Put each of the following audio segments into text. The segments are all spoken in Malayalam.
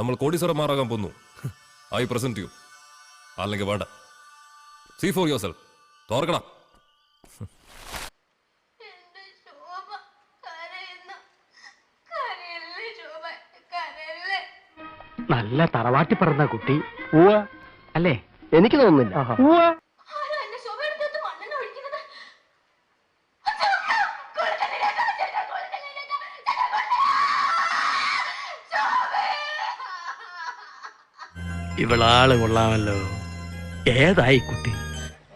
നമ്മൾ കോടീശ്വരന്മാരാകാൻ പോന്നു. I present you. അല്ലെങ്കിൽ വേണ്ട. See for yourself. തോർക്കണം. നല്ല തറവാട്ടി പറഞ്ഞ കുട്ടി. അല്ലേ? എനിക്ക് തോന്നുന്നില്ല. ഇവളാൾ കൊള്ളാമല്ലോ. ഏതായി കുട്ടി?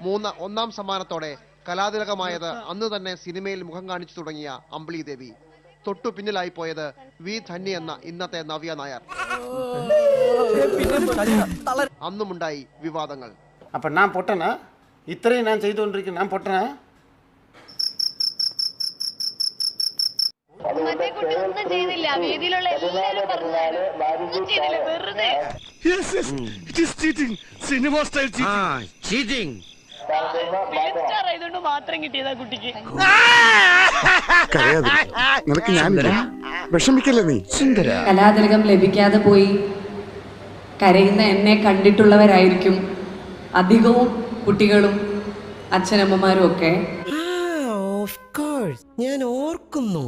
മൂന്ന് ഒന്നാം സമ്മാനത്തോടെ കലാതിലകമായത് അന്ന് തന്നെ സിനിമയിൽ മുഖം കാണിച്ചു തുടങ്ങിയ അമ്പിളി ദേവി. തൊട്ടു പിന്നിലായി പോയത് വി ധന്യ എന്ന ഇന്നത്തെ നവ്യ നായർ. അന്നുമുണ്ടായി വിവാദങ്ങൾ. അപ്പൊ ഞാൻ പൊട്ടന? ഇത്രയും ഞാൻ ചെയ്തുകൊണ്ടിരിക്കുന്നു ഞാൻ പൊട്ടന? ചെയ്തില്ല. വേദിയിലുള്ള എല്ലാവരും പറഞ്ഞാലും ചെയ്തില്ല. വെറുതെ. എല്ലാരും yes. Mm. It is cinema style star ആയതുകൊണ്ട് മാത്രം കിട്ടിയതാ കുട്ടിക്ക്. നിനക്ക് ഞാനില്ല വിഷമിക്കല്ലേ നീ? കലാതിലകം ലഭിക്കാതെ പോയി കരയുന്ന എന്നെ കണ്ടിട്ടുള്ളവരായിരിക്കും അധികവും കുട്ടികളും അച്ഛനമ്മമാരും ഒക്കെ. ഞാൻ ഓർക്കുന്നു.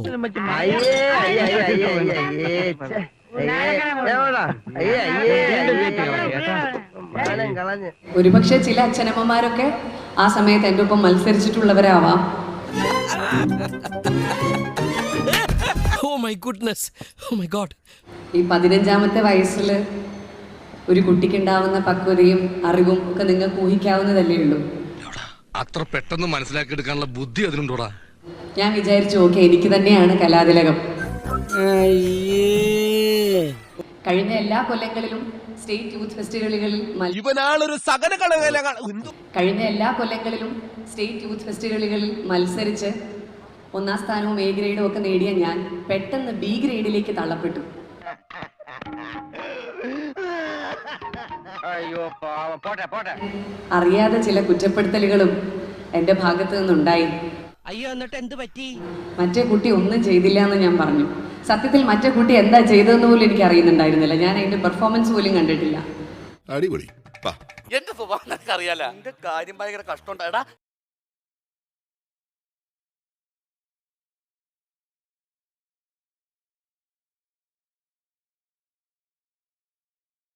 ഒരുപക്ഷെ ചില അച്ഛനമ്മമാരൊക്കെ ആ സമയത്ത് എന്റെ ഒപ്പം മത്സരിച്ചിട്ടുള്ളവരാവാം. Oh my goodness oh my God ഈ പതിനഞ്ചാമത്തെ വയസ്സിൽ ഒരു കുട്ടിക്കുണ്ടാവുന്ന പക്വതയും അറിവും ഒക്കെ നിങ്ങൾക്ക് ഊഹിക്കാവുന്നതല്ലേ ഉള്ളൂ. അത്ര പെട്ടെന്ന് മനസ്സിലാക്കി എടുക്കാനുള്ള ബുദ്ധി അതിനുണ്ടോടാ ഞാൻ വിചാരിച്ചു ഓക്കെ എനിക്ക് തന്നെയാണ് കലാതിലകം. കഴിഞ്ഞ എല്ലാ കൊല്ലങ്ങളിലും സ്റ്റേറ്റ് യൂത്ത് ഫെസ്റ്റിവലുകളിൽ കഴിഞ്ഞ എല്ലാ കൊല്ലങ്ങളിലും സ്റ്റേറ്റ് യൂത്ത് ഫെസ്റ്റിവലുകളിൽ മത്സരിച്ച് ഒന്നാം സ്ഥാനവും എ ഗ്രേഡും ഒക്കെ നേടിയ ഞാൻ പെട്ടെന്ന് ബി ഗ്രേഡിലേക്ക് തള്ളപ്പെട്ടു. അറിയാതെ ചില കുറ്റപ്പെടുത്തലുകളും എന്റെ ഭാഗത്തു നിന്നുണ്ടായി. അയ്യോ എന്നിട്ട് എന്ത് പറ്റി? മറ്റേ കുട്ടി ഒന്നും ചെയ്തില്ല എന്ന് ഞാൻ പറഞ്ഞു. സത്യത്തിൽ മറ്റേ കുട്ടി എന്താ ചെയ്തതെന്ന് പോലും എനിക്ക് അറിയുന്നുണ്ടായിരുന്നില്ല. ഞാൻ അതിന്റെ പെർഫോമൻസ് പോലും കണ്ടിട്ടില്ല. അടിപൊളി. എന്റെ സ്വഭാവം അറിയാലോ എന്റെ കാര്യം ഭയങ്കര കഷ്ടമുണ്ടായടാ